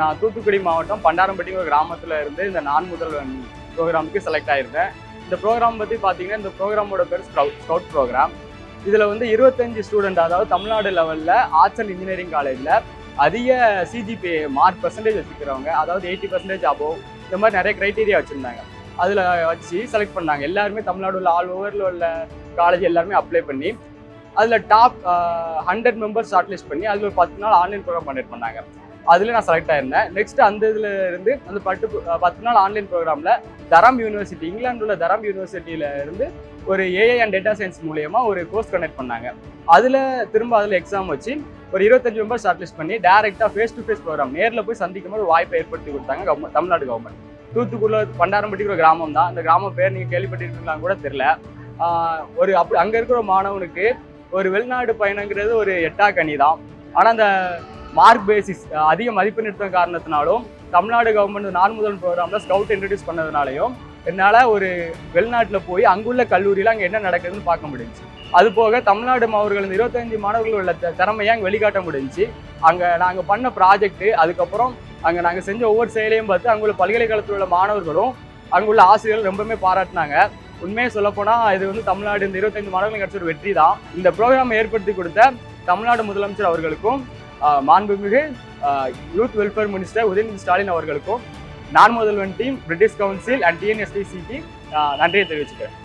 நான் தூத்துக்குடி மாவட்டம் பண்டாரம்பட்டிங்கிற கிராமத்தில் இருந்து இந்த நான் முதல்வன் ப்ரோக்ராமுக்கு செலக்ட் ஆயிருந்தேன். இந்த ப்ரோக்ராம் பற்றி பார்த்தீங்கன்னா இந்த ப்ரோக்ராமோட பேர் ஸ்கவுட் ஸ்கவுட் ப்ரோக்ராம் இதில் வந்து இருபத்தஞ்சு ஸ்டூடெண்ட் அதாவது தமிழ்நாடு லெவலில் ஆர்ட்ஸ் அண்ட் இன்ஜினியரிங் காலேஜில் அதிக சிஜிபி மார்க் பர்சன்டேஜ் வச்சுக்கிறவங்க அதாவது எயிட்டி பர்சன்டேஜ் அபோவ் இந்த மாதிரி நிறைய க்ரைட்டீரியா வச்சுருந்தாங்க. அதில் வச்சு செலக்ட் பண்ணாங்க. எல்லாருமே தமிழ்நாடு உள்ள ஆல் ஓவரில் உள்ள காலேஜ் எல்லாருமே அப்ளை பண்ணி அதில் top hundred members short list பண்ணி அதில் ஒரு பத்து நாள் ஆன்லைன் ப்ரோக்ராம் கண்டக்ட் பண்ணாங்க அதில் நான் செலக்ட் ஆயிருந்தேன். நெக்ஸ்ட் அந்த இதில் இருந்து அந்த பட்டு பத்து நாள் ஆன்லைன் ப்ரோக்ராமில் தரம் யூனிவர்சிட்டி இங்கிலாந்து உள்ள தரம் யூனிவர்சிட்டியில இருந்து ஒரு ஏஐ அண்ட் டேட்டா சயின்ஸ் மூலியமாக ஒரு கோர்ஸ் கண்டக்ட் பண்ணாங்க. அதில் திரும்ப அதில் எக்ஸாம் வச்சு ஒரு இருபத்தஞ்சு மெம்பர் ஷார்ட் லிஸ்ட் பண்ணி டேரெக்டாக ஃபேஸ் டு ஃபேஸ் ப்ரோக்ராம் நேரில் போய் சந்திக்கும் போது வாய்ப்பை ஏற்படுத்தி கொடுத்தாங்க கவர்மெண்ட் தமிழ்நாடு கவர்மெண்ட் தூத்துக்குள்ள பண்டாரம்பட்டி ஒரு கிராமம் தான். அந்த கிராமம் பேர் நீங்கள் கேள்விப்பட்டிருக்கீங்களான்னு கூட தெரில ஒரு அப்படி அங்கே இருக்கிற மாணவனுக்கு ஒரு வெளிநாடு பயணங்கிறது ஒரு எட்டா கனி தான். ஆனால் அந்த மார்க் பேசிஸ் அதிக மதிப்பெண் எடுத்த காரணத்தினாலும் தமிழ்நாடு கவர்மெண்ட் நான் முதல் ப்ரோக்ராமில் ஸ்கவுட் இன்ட்ரடியூஸ் பண்ணதுனாலையும் என்னால் ஒரு வெளிநாட்டில் போய் அங்குள்ள கல்லூரியில் அங்கே என்ன நடக்குதுன்னு பார்க்க முடிஞ்சுச்சு. அது போக தமிழ்நாடு மாணவர்கள் இந்த இருபத்தஞ்சு மாணவர்கள் உள்ள திறமையை அங்கே வெளிக்காட்ட முடிஞ்சுச்சு. அங்கே நாங்கள் பண்ண ப்ராஜெக்ட்டு அதுக்கப்புறம் அங்கே நாங்கள் செஞ்ச ஒவ்வொரு செயலையும் பார்த்து அங்குள்ள பல்கலைக்கழகத்தில் உள்ள மாணவர்களும் அங்குள்ள ஆசிரியர்கள் ரொம்பவுமே பாராட்டினாங்க. உண்மையை சொல்லப்போனால் இது வந்து தமிழ்நாடு இந்த இருபத்தஞ்சி மாணவர்கள் கிடைச்ச ஒரு வெற்றி தான் இந்த ப்ரோக்ராம் ஏற்படுத்தி கொடுத்த தமிழ்நாடு முதலமைச்சர் அவர்களுக்கும் மாண்புமிகு youth welfare minister Udhayanidhi Stalin அவர்களுக்கும் Naan Mudhalvan team British Council and டிஎன்எஸ்டிசிக்கு நன்றியை தெரிவிச்சுக்கிறேன்.